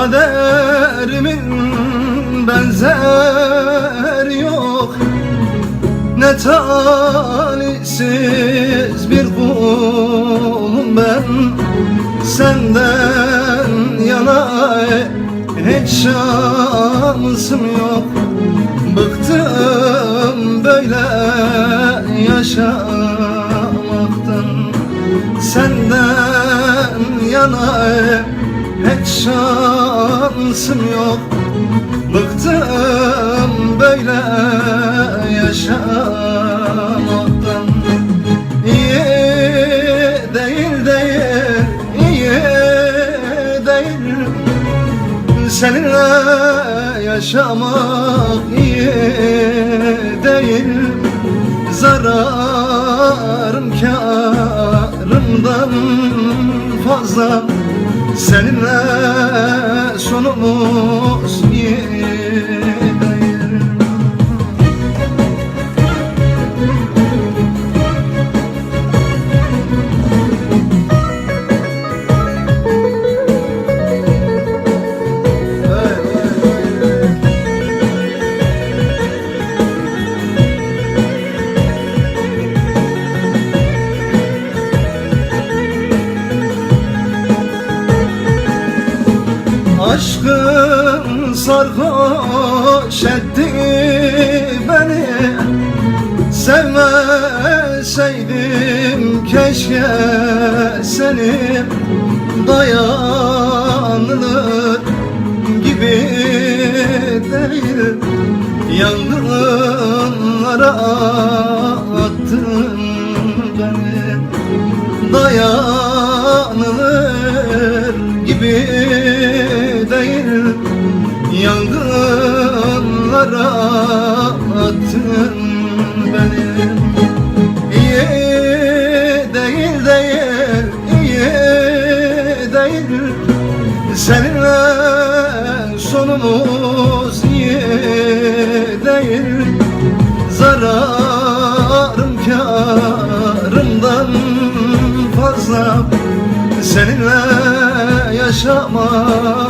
Kaderimin benzer yok. Ne talihsiz bir kulum ben. Senden yana hiç şansım yok. Bıktım böyle yaşamaktan. Senden yana hiç şansım yok. Bıktım böyle yaşamaktan. İyi değil değil, iyi değil. Seninle yaşamak iyi değil. Zararım karımdan fazla. Seninle sonumuz iyi Aşkın sarhoş etti beni. Sevmeseydim keşke seni. Dayanılır gibi değil. Yangınlara attın beni. Dayanılır gibi değil Yangınlara attın beni. İyi değil değil, iyi değil. Seninle sonumuz iyi değil. Zararım karımdan fazla. Seninle yaşamak